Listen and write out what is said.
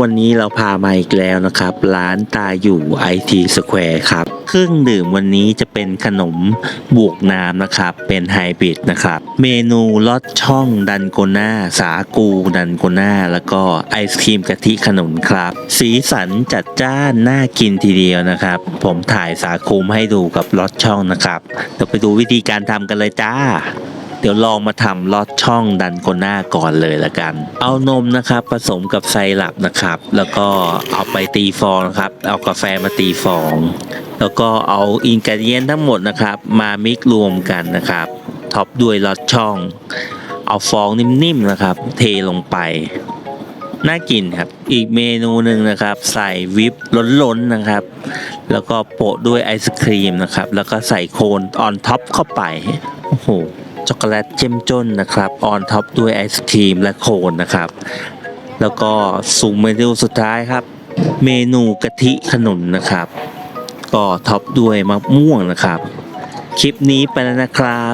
วันนี้เราพามาอีกแล้วนะครับ ร้านตาอยู่ IT Square ครับ เครื่องดื่มวันนี้จะเป็นขนมบวกน้ำนะครับ เป็นไฮบริดนะครับ เมนูลอดช่องดันโกน่า สาคูดันโกน่า แล้วก็ไอศครีมกะทิขนุนครับ สีสันจัดจ้านน่ากินทีเดียวนะครับ ผมถ่ายสาคูมให้ดูกับลอดช่องนะครับเดี๋ยวไปดูวิธีการทำกันเลยจ้า เดี๋ยวลองมาทำลอดช่องดันโกน่าก่อนเลยละกัน เอานมนะครับผสมกับไซรัปนะครับ แล้วก็เอาไปตีฟองนะครับ เอากาแฟมาตีฟอง แล้วก็เอาอินก e เดียนทั้งหมดนะครับ มามิกรวมกันนะครับท็อปด้วยลอดช่อง เอาฟองนิ่มๆนะครับ เทลงไปน่ากินครับ อีกเมนูหนึ่งนะครับ ใส่วิปล้นๆนะครับ แล้วก็โปะด้วยไอศครีมนะครับ แล้วก็ใส่โคนออนท็อปเข้าไป โอ้โห ช็อกโกแลตเจ้มจนนะครับออนท็อปด้วยไอศครีมและโคนนะครับ แล้วก็สุ่มเมนูสุดท้ายครับ เมนูกะทิขนุนนะครับ ก็ท็อปด้วยมะม่วงนะครับ คลิปนี้ไปแล้วนะครับ